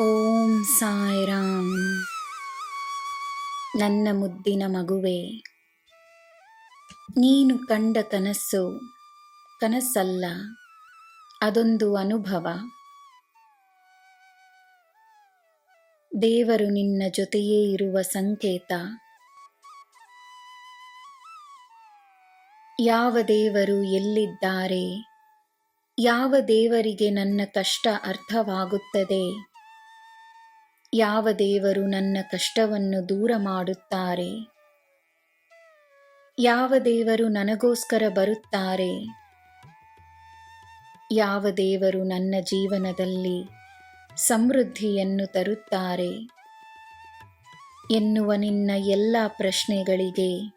ಓಂ ಸಾಯಿರಾಮ್. ನನ್ನ ಮುದ್ದಿನ ಮಗುವೆ, ನೀನು ಕಂಡ ಕನಸು ಕನಸಲ್ಲ, ಅದೊಂದು ಅನುಭವ. ದೇವರು ನಿನ್ನ ಜೊತೆಯೇ ಇರುವ ಸಂಕೇತ. ಯಾವ ದೇವರು ಎಲ್ಲಿದ್ದಾರೆ? ಯಾವ ದೇವರಿಗೆ ನನ್ನ ಕಷ್ಟ ಅರ್ಥವಾಗುತ್ತದೆ? ಯಾವ ದೇವರು ನನ್ನ ಕಷ್ಟವನ್ನು ದೂರ ಮಾಡುತ್ತಾರೆ? ಯಾವ ದೇವರು ನನಗೋಸ್ಕರ ಬರುತ್ತಾರೆ? ಯಾವ ದೇವರು ನನ್ನ ಜೀವನದಲ್ಲಿ ಸಮೃದ್ಧಿಯನ್ನು ತರುತ್ತಾರೆ? ಎನ್ನುವ ನಿನ್ನ ಎಲ್ಲ ಪ್ರಶ್ನೆಗಳಿಗೆ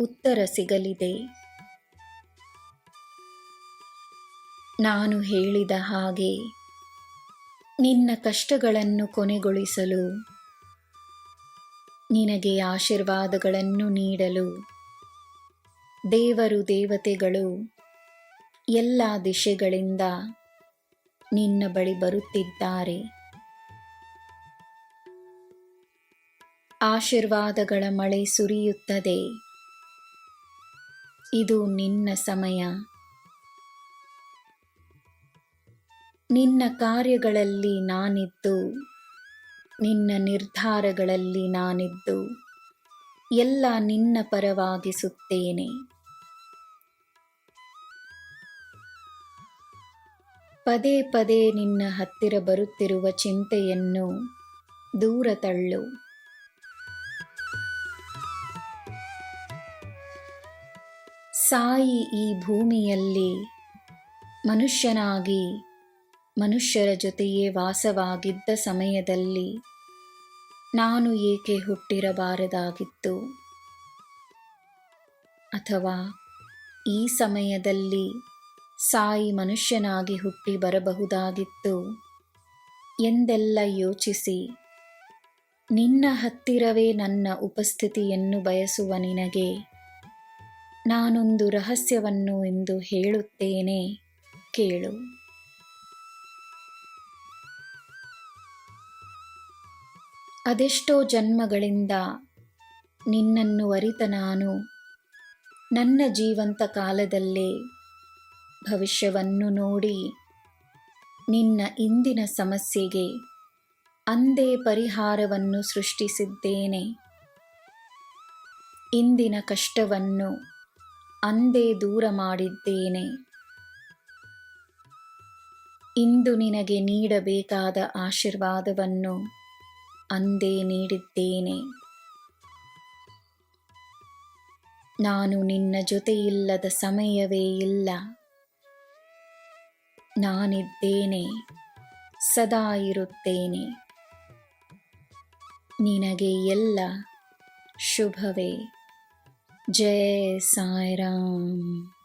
ಉತ್ತರ ಸಿಗಲಿದೆ. ನಾನು ಹೇಳಿದ ಹಾಗೆ ನಿನ್ನ ಕಷ್ಟಗಳನ್ನು ಕೊನೆಗೊಳಿಸಲು, ನಿನಗೆ ಆಶೀರ್ವಾದಗಳನ್ನು ನೀಡಲು ದೇವರು ದೇವತೆಗಳು ಎಲ್ಲ ದಿಶೆಗಳಿಂದ ನಿನ್ನ ಬಳಿ ಬರುತ್ತಿದ್ದಾರೆ. ಆಶೀರ್ವಾದಗಳ ಮಳೆ ಸುರಿಯುತ್ತದೆ. ಇದು ನಿನ್ನ ಸಮಯ. ನಿನ್ನ ಕಾರ್ಯಗಳಲ್ಲಿ ನಾನಿದ್ದು. ನಿನ್ನ ನಿರ್ಧಾರಗಳಲ್ಲಿ ನಾನಿದ್ದು. ಎಲ್ಲ ನಿನ್ನ ಪರವಾಗಿಸುತ್ತೇನೆ. ಪದೇ ಪದೇ ನಿನ್ನ ಹತ್ತಿರ ಬರುತ್ತಿರುವ ಚಿಂತೆಯನ್ನು ದೂರ ತಳ್ಳು. ಸಾಯಿ ಈ ಭೂಮಿಯಲ್ಲಿ ಮನುಷ್ಯನಾಗಿ ಮನುಷ್ಯರ ಜೊತೆಯೇ ವಾಸವಾಗಿದ್ದ ಸಮಯದಲ್ಲಿ ನಾನು ಏಕೆ ಹುಟ್ಟಿರಬಾರದಾಗಿತ್ತು? ಅಥವಾ ಈ ಸಮಯದಲ್ಲಿ ಸಾಯಿ ಮನುಷ್ಯನಾಗಿ ಹುಟ್ಟಿ ಬರಬಹುದಾಗಿತ್ತು? ಎಂದೆಲ್ಲ ಯೋಚಿಸಿ. ನಿನ್ನ ಹತ್ತಿರವೇ ನನ್ನ ಉಪಸ್ಥಿತಿಯನ್ನು ಬಯಸುವ ನಿನಗೆ ನಾನೊಂದು ರಹಸ್ಯವನ್ನು ಎಂದು ಹೇಳುತ್ತೇನೆ, ಕೇಳು. ಅದೆಷ್ಟೋ ಜನ್ಮಗಳಿಂದ ನಿನ್ನನ್ನು ಅರಿತ ನಾನು. ನನ್ನ ಜೀವಂತ ಕಾಲದಲ್ಲೇ ಭವಿಷ್ಯವನ್ನು ನೋಡಿ ನಿನ್ನ ಇಂದಿನ ಸಮಸ್ಯೆಗೆ ಅಂದೇ ಪರಿಹಾರವನ್ನು ಸೃಷ್ಟಿಸಿದ್ದೇನೆ. ಇಂದಿನ ಕಷ್ಟವನ್ನು ಅಂದೇ ದೂರ ಮಾಡಿದ್ದೇನೆ. ಇಂದು ನಿನಗೆ ನೀಡಬೇಕಾದ ಆಶೀರ್ವಾದವನ್ನು ಅಂದೇ ನೀಡಿದ್ದೇನೆ. ನಾನು ನಿನ್ನ ಜೊತೆಯಿಲ್ಲದ ಸಮಯವೇ ಇಲ್ಲ. ನಾನಿದ್ದೇನೆ, ಸದಾ ಇರುತ್ತೇನೆ. ನಿನಗೆ ಎಲ್ಲ ಶುಭವೇ. ಜಯ ಸಾಯಿರಾಮ್.